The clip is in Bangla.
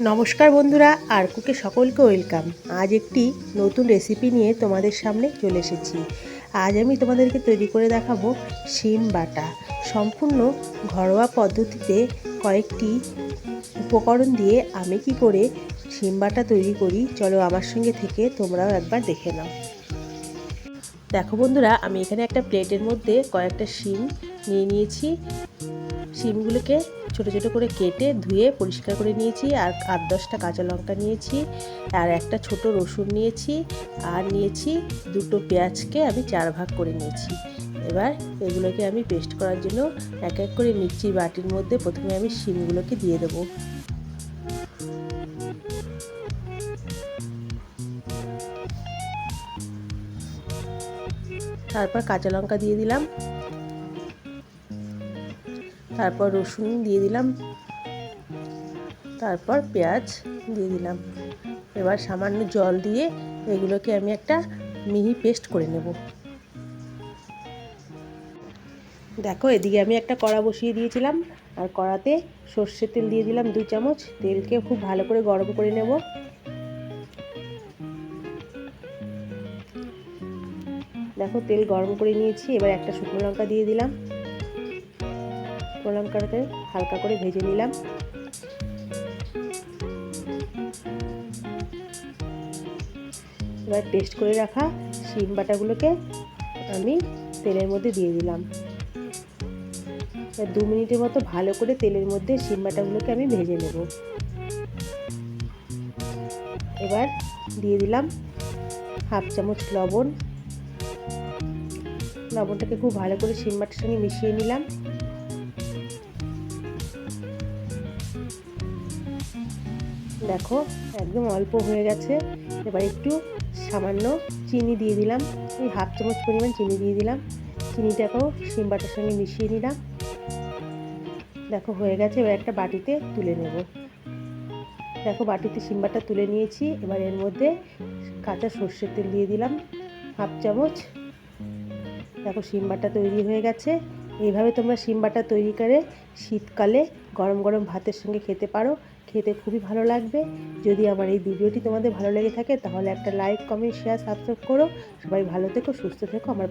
নমস্কার বন্ধুরা আর কুকে সকলকে ওয়েলকাম। আজ একটি নতুন রেসিপি নিয়ে তোমাদের সামনে চলে এসেছি। আজ আমি তোমাদেরকে তৈরি করে দেখাবো শিম বাটা। সম্পূর্ণ ঘরোয়া পদ্ধতিতে কয়েকটি উপকরণ দিয়ে আমি কি করে শিম বাটা তৈরি করি, চলো আমার সঙ্গে থেকে তোমরাও একবার দেখে নাও। দেখো বন্ধুরা, আমি এখানে একটা প্লেটের মধ্যে কয়েকটা শিম নিয়ে নিয়েছি। শিমগুলোকে ছোট ছোট করে কেটে ধুয়ে পরিষ্কার করে নিয়েছি, আর আট দশটা কাঁচা লঙ্কা নিয়েছি, আর একটা ছোট রসুন নিয়েছি, আর নিয়েছি দুটো পেঁয়াজকে আমি চার ভাগ করে নিয়েছি। এবার এগুলোকে আমি পেস্ট করার জন্য এক এক করে মিক্সির বাটির মধ্যে প্রথমে আমি শিমগুলোকে দিয়ে দেবো। তারপর কাঁচা লঙ্কা দিয়ে দিলাম। তারপর রসুন দিয়ে দিলাম। তারপর পেঁয়াজ দিয়ে দিলাম। এবার সামান্য জল দিয়ে এগুলোকে আমি একটা মিহি পেস্ট করে নেব। দেখো, এদিকে আমি একটা কড়া বসিয়ে দিয়েছিলাম। আর কড়াতে সর্ষের তেল দিয়ে দিলাম দু চামচ। তেলকে খুব ভালো করে গরম করে নেব। দেখো, তেল গরম করে নিয়েছি। এবার একটা শুকনো লঙ্কা দিয়ে দিলাম। শুকনো লঙ্কাটাকে হালকা করে ভেজে নিলাম। এবার পেস্ট করে রাখা শিম বাটাগুলোকে আমি তেলের মধ্যে দিয়ে দিলাম। দু মিনিটের মতো ভালো করে তেলের মধ্যে শিম বাটাগুলোকে আমি ভেজে নেব। এবার দিয়ে দিলাম হাফ চামচ লবণ। লবণটাকে খুব ভালো করে শিম বাটার সঙ্গে মিশিয়ে নিলাম। দেখো, একদম অল্প হয়ে গেছে। এবার একটু সামান্য চিনি দিয়ে দিলাম। এই হাফ চামচ পরিমাণ চিনি দিয়ে দিলাম। চিনিটাকেও শিম বাটার সঙ্গে মিশিয়ে নিলাম। দেখো, হয়ে গেছে। এবার একটা বাটিতে তুলে নেব। দেখো, বাটিতে শিমবাটা তুলে নিয়েছি। এবার এর মধ্যে কাঁচা সর্ষের তেল দিয়ে দিলাম। হাফ চামচ। দেখো শিমবাটা তৈরি হয়ে গেছে। এইভাবে তোমরা শিম বাটা তৈরি করে শীতকালে গরম গরম ভাতের সঙ্গে খেতে পারো। খেতে খুবই ভালো লাগবে। যদি আমার এই ভিডিওটি তোমাদের ভালো লেগে থাকে, তাহলে একটা লাইক কমেন্ট শেয়ার সাবস্ক্রাইব করো। সবাই ভালো থেকো, সুস্থ থেকো। আমার